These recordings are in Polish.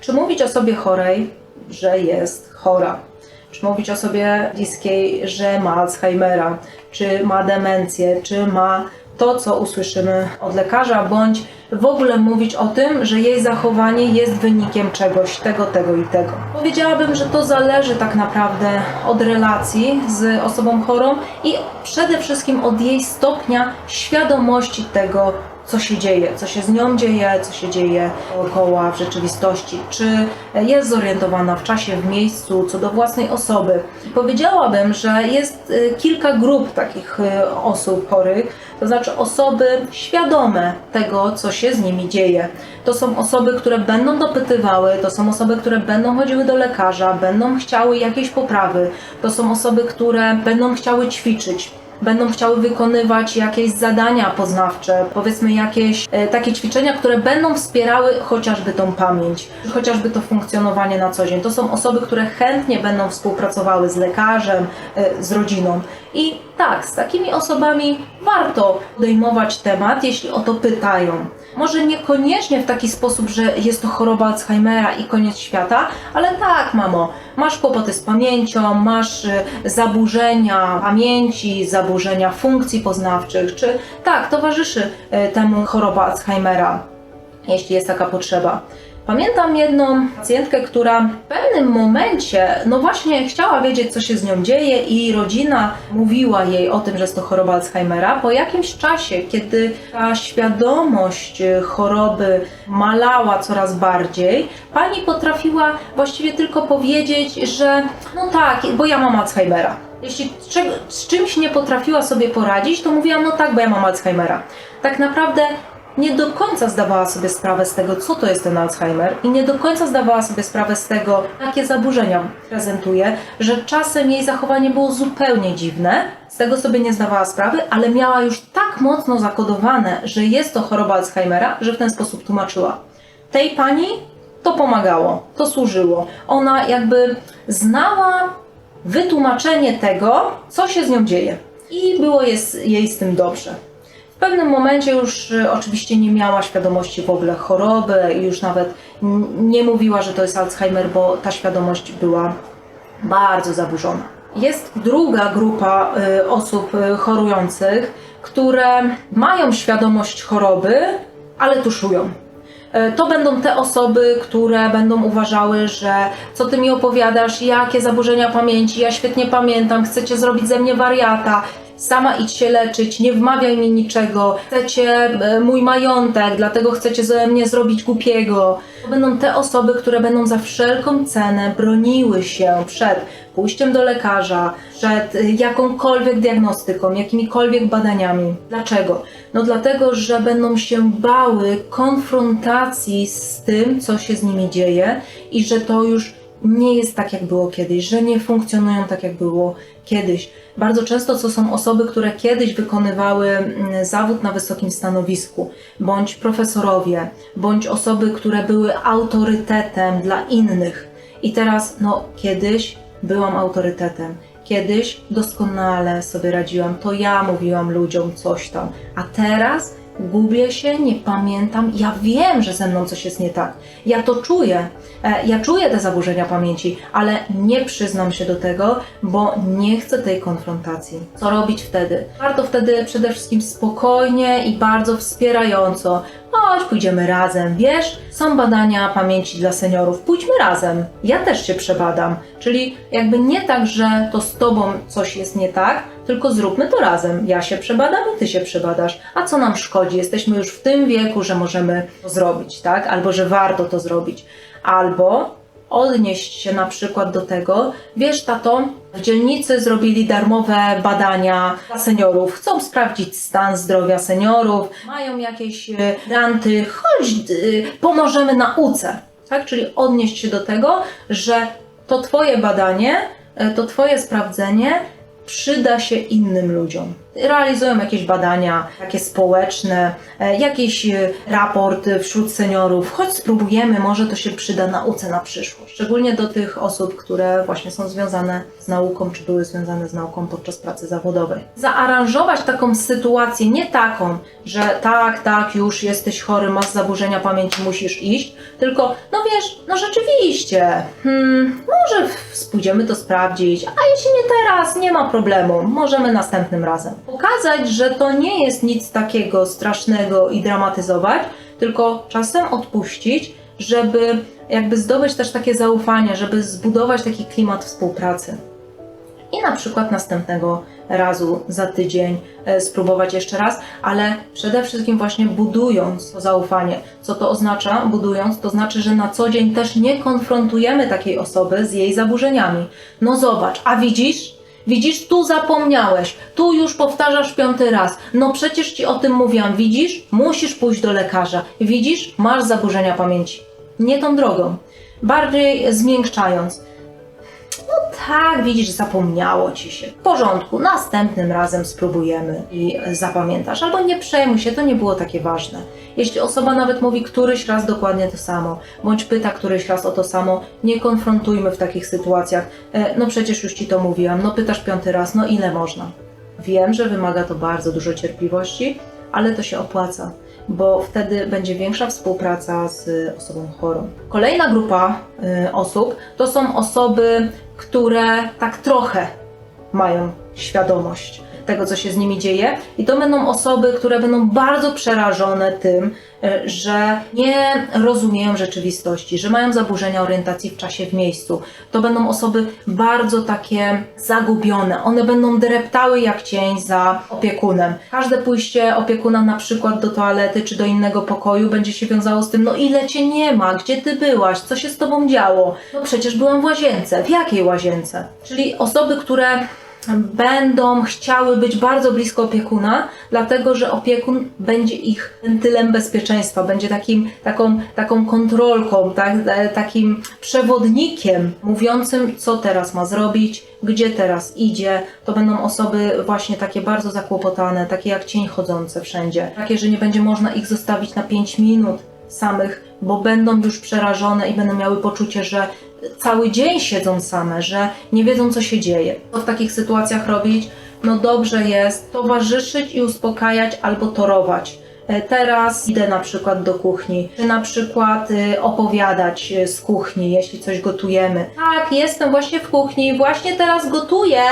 Czy mówić osobie chorej, że jest chora? Czy mówić osobie bliskiej, że ma Alzheimera, czy ma demencję, czy ma to, co usłyszymy od lekarza, bądź w ogóle mówić o tym, że jej zachowanie jest wynikiem czegoś, tego, tego i tego. Powiedziałabym, że to zależy tak naprawdę od relacji z osobą chorą i przede wszystkim od jej stopnia świadomości tego, co się dzieje, co się z nią dzieje, co się dzieje dookoła w rzeczywistości, czy jest zorientowana w czasie, w miejscu, co do własnej osoby. Powiedziałabym, że jest y, kilka grup takich y, osób chorych, to znaczy osoby świadome tego, co się z nimi dzieje. To są osoby, które będą dopytywały, to są osoby, które będą chodziły do lekarza, będą chciały jakiejś poprawy, to są osoby, które będą chciały ćwiczyć, będą chciały wykonywać jakieś zadania poznawcze, powiedzmy jakieś e, takie ćwiczenia, które będą wspierały chociażby tą pamięć, chociażby to funkcjonowanie na co dzień. To są osoby, które chętnie będą współpracowały z lekarzem, e, z rodziną. I tak, z takimi osobami warto podejmować temat, jeśli o to pytają. Może niekoniecznie w taki sposób, że jest to choroba Alzheimera i koniec świata, ale tak, mamo, masz kłopoty z pamięcią, masz y, zaburzenia pamięci, zaburzenia funkcji poznawczych, czy tak, towarzyszy y, temu choroba Alzheimera, jeśli jest taka potrzeba. Pamiętam jedną pacjentkę, która w pewnym momencie, no właśnie, chciała wiedzieć, co się z nią dzieje, i rodzina mówiła jej o tym, że jest to choroba Alzheimera. Po jakimś czasie, kiedy ta świadomość e, choroby malała coraz bardziej, pani potrafiła właściwie tylko powiedzieć, że no tak, bo ja mam Alzheimera. Jeśli z czymś nie potrafiła sobie poradzić, to mówiła, no tak, bo ja mam Alzheimera. Tak naprawdę nie do końca zdawała sobie sprawę z tego, co to jest ten Alzheimer i nie do końca zdawała sobie sprawę z tego, jakie zaburzenia prezentuje, że czasem jej zachowanie było zupełnie dziwne, z tego sobie nie zdawała sprawy, ale miała już tak mocno zakodowane, że jest to choroba Alzheimera, że w ten sposób tłumaczyła. Tej pani to pomagało, to służyło. Ona jakby znała wytłumaczenie tego, co się z nią dzieje. I było jej z tym dobrze. W pewnym momencie już y, oczywiście nie miała świadomości w ogóle choroby i już nawet nie mówiła, że to jest Alzheimer, bo ta świadomość była bardzo zaburzona. Jest druga grupa y, osób y, chorujących, które mają świadomość choroby, ale tuszują. To będą te osoby, które będą uważały, że co ty mi opowiadasz, jakie zaburzenia pamięci, ja świetnie pamiętam, chcecie zrobić ze mnie wariata, sama idź się leczyć, nie wmawiaj mi niczego, chcecie e, mój majątek, dlatego chcecie ze mnie zrobić głupiego. To będą te osoby, które będą za wszelką cenę broniły się przed pójściem do lekarza, przed y, jakąkolwiek diagnostyką, jakimikolwiek badaniami. Dlaczego? No dlatego, że będą się bały konfrontacji z tym, co się z nimi dzieje i że to już nie jest tak, jak było kiedyś, że nie funkcjonują tak, jak było kiedyś. Bardzo często to są osoby, które kiedyś wykonywały mm, zawód na wysokim stanowisku, bądź profesorowie, bądź osoby, które były autorytetem dla innych. I teraz, no, kiedyś byłam autorytetem. Kiedyś doskonale sobie radziłam, to ja mówiłam ludziom coś tam, a teraz gubię się, nie pamiętam. Ja wiem, że ze mną coś jest nie tak. Ja to czuję. E, Ja czuję te zaburzenia pamięci, ale nie przyznam się do tego, bo nie chcę tej konfrontacji. Co robić wtedy? Warto wtedy przede wszystkim spokojnie i bardzo wspierająco. Chodź, pójdziemy razem, wiesz? Są badania pamięci dla seniorów, pójdźmy razem. Ja też się przebadam. Czyli jakby nie tak, że to z tobą coś jest nie tak, tylko zróbmy to razem. Ja się przebadam i ty się przebadasz. A co nam szkodzi? Jesteśmy już w tym wieku, że możemy to zrobić, tak? Albo że warto to zrobić. Albo odnieść się na przykład do tego, wiesz, tato, w dzielnicy zrobili darmowe badania dla seniorów, chcą sprawdzić stan zdrowia seniorów, mają jakieś e, granty, chodź, y, pomożemy nauce, tak? Czyli odnieść się do tego, że to twoje badanie, e, to twoje sprawdzenie przyda się innym ludziom. Realizują jakieś badania, takie społeczne, e, jakiś e, raport wśród seniorów. Choć spróbujemy, może to się przyda nauce na przyszłość. Szczególnie do tych osób, które właśnie są związane z nauką, czy były związane z nauką podczas pracy zawodowej. Zaaranżować taką sytuację, nie taką, że tak, tak, już jesteś chory, masz zaburzenia pamięci, musisz iść, tylko, no wiesz, no rzeczywiście, hmm, może pójdziemy to sprawdzić, a jeśli nie teraz, nie ma problemu, możemy następnym razem. Pokazać, że to nie jest nic takiego strasznego i dramatyzować, tylko czasem odpuścić, żeby jakby zdobyć też takie zaufanie, żeby zbudować taki klimat współpracy. I na przykład następnego razu za tydzień e, spróbować jeszcze raz, ale przede wszystkim właśnie budując to zaufanie. Co to oznacza? Budując, to znaczy, że na co dzień też nie konfrontujemy takiej osoby z jej zaburzeniami. No zobacz, a widzisz? Widzisz, tu zapomniałeś, tu już powtarzasz piąty raz. No przecież ci o tym mówiłam, widzisz? Musisz pójść do lekarza. Widzisz? Masz zaburzenia pamięci. Nie tą drogą. Bardziej zmiękczając. No tak, widzisz, zapomniało ci się. W porządku, następnym razem spróbujemy i zapamiętasz. Albo nie przejmuj się, to nie było takie ważne. Jeśli osoba nawet mówi któryś raz dokładnie to samo, bądź pyta któryś raz o to samo, nie konfrontujmy w takich sytuacjach. E, no przecież już ci to mówiłam, no pytasz piąty raz, no ile można? Wiem, że wymaga to bardzo dużo cierpliwości, ale to się opłaca, bo wtedy będzie większa współpraca z osobą chorą. Kolejna grupa y, osób to są osoby, które tak trochę mają świadomość tego, co się z nimi dzieje, i to będą osoby, które będą bardzo przerażone tym, y, że nie rozumieją rzeczywistości, że mają zaburzenia orientacji w czasie, w miejscu. To będą osoby bardzo takie zagubione. One będą dreptały jak cień za opiekunem. Każde pójście opiekuna na przykład do toalety czy do innego pokoju będzie się wiązało z tym, no ile cię nie ma, gdzie ty byłaś, co się z tobą działo? No przecież byłam w łazience. W jakiej łazience? Czyli osoby, które będą chciały być bardzo blisko opiekuna, dlatego że opiekun będzie ich wentylem bezpieczeństwa, będzie takim, taką, taką kontrolką, tak, e, takim przewodnikiem mówiącym, co teraz ma zrobić, gdzie teraz idzie. To będą osoby właśnie takie bardzo zakłopotane, takie jak cień chodzące wszędzie, takie, że nie będzie można ich zostawić na 5 minut samych, bo będą już przerażone i będą miały poczucie, że cały dzień siedzą same, że nie wiedzą, co się dzieje. Co w takich sytuacjach robić? No dobrze jest towarzyszyć i uspokajać albo torować. E, Teraz idę na przykład do kuchni, czy na przykład y, opowiadać y, z kuchni, jeśli coś gotujemy. Tak, jestem właśnie w kuchni, właśnie teraz gotuję.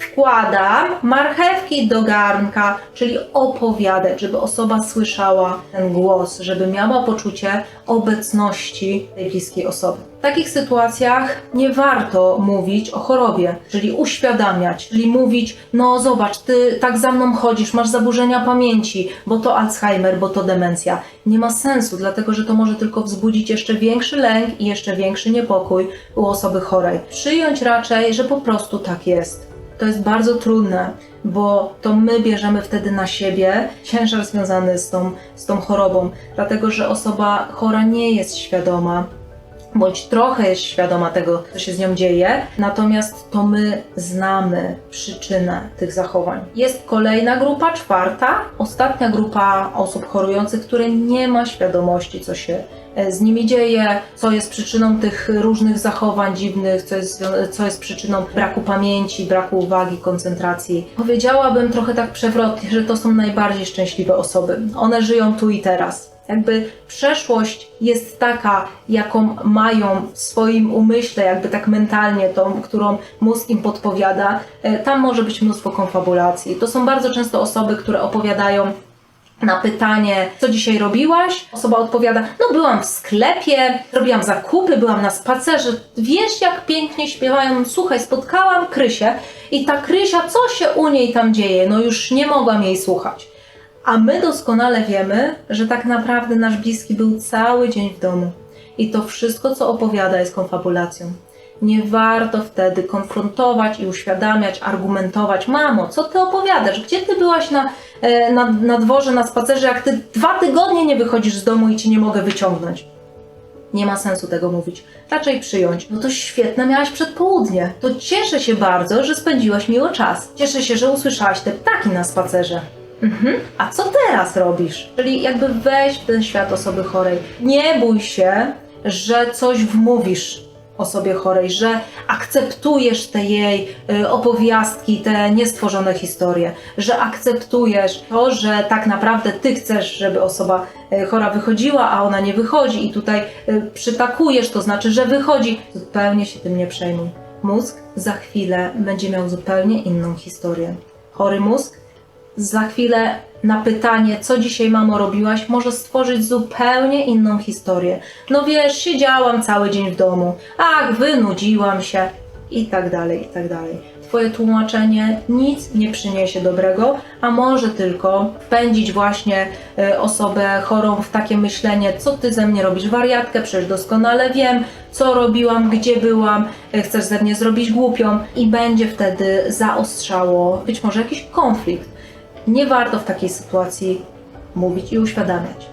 Wkładam marchewki do garnka, czyli opowiadać, żeby osoba słyszała ten głos, żeby miała poczucie obecności tej bliskiej osoby. W takich sytuacjach nie warto mówić o chorobie, czyli uświadamiać, czyli mówić, no zobacz, ty tak za mną chodzisz, masz zaburzenia pamięci, bo to Alzheimer, bo to demencja. Nie ma sensu, dlatego że to może tylko wzbudzić jeszcze większy lęk i jeszcze większy niepokój u osoby chorej. Przyjąć raczej, że po prostu tak jest. To jest bardzo trudne, bo to my bierzemy wtedy na siebie ciężar związany z tą, z tą chorobą, dlatego że osoba chora nie jest świadoma, bądź trochę jest świadoma tego, co się z nią dzieje, natomiast to my znamy przyczynę tych zachowań. Jest kolejna grupa, czwarta, ostatnia grupa osób chorujących, które nie ma świadomości, co się z nimi dzieje, co jest przyczyną tych różnych zachowań dziwnych, co jest, co jest przyczyną braku pamięci, braku uwagi, koncentracji. Powiedziałabym trochę tak przewrotnie, że to są najbardziej szczęśliwe osoby. One żyją tu i teraz. Jakby przeszłość jest taka, jaką mają w swoim umyśle, jakby tak mentalnie, tą, którą mózg im podpowiada, e, tam może być mnóstwo konfabulacji. To są bardzo często osoby, które opowiadają na pytanie, co dzisiaj robiłaś? Osoba odpowiada, no byłam w sklepie, robiłam zakupy, byłam na spacerze. Wiesz, jak pięknie śpiewają? Słuchaj, spotkałam Krysię i ta Krysia, co się u niej tam dzieje? No już nie mogłam jej słuchać. A my doskonale wiemy, że tak naprawdę nasz bliski był cały dzień w domu. I to wszystko, co opowiada, jest konfabulacją. Nie warto wtedy konfrontować i uświadamiać, argumentować. Mamo, co ty opowiadasz? Gdzie ty byłaś na, e, na, na dworze, na spacerze, jak ty dwa tygodnie nie wychodzisz z domu i cię nie mogę wyciągnąć? Nie ma sensu tego mówić. Raczej przyjąć. No to świetne miałaś przedpołudnie. To cieszę się bardzo, że spędziłaś miło czas. Cieszę się, że usłyszałaś te ptaki na spacerze. Mhm. A co teraz robisz? Czyli jakby wejść w ten świat osoby chorej. Nie bój się, że coś wmówisz osobie chorej, że akceptujesz te jej y, opowiastki, te niestworzone historie, że akceptujesz to, że tak naprawdę ty chcesz, żeby osoba y, chora wychodziła, a ona nie wychodzi i tutaj y, przytakujesz, to znaczy, że wychodzi. Zupełnie się tym nie przejmuj. Mózg za chwilę będzie miał zupełnie inną historię. Chory mózg za chwilę na pytanie, co dzisiaj mamo robiłaś, może stworzyć zupełnie inną historię. No wiesz, siedziałam cały dzień w domu, ach, wynudziłam się i tak dalej, i tak dalej. Twoje tłumaczenie nic nie przyniesie dobrego, a może tylko wpędzić właśnie e, osobę chorą w takie myślenie, co ty ze mnie robisz, wariatkę, przecież doskonale wiem, co robiłam, gdzie byłam, e, chcesz ze mnie zrobić głupią i będzie wtedy zaostrzało być może jakiś konflikt. Nie warto w takiej sytuacji mówić i uświadamiać.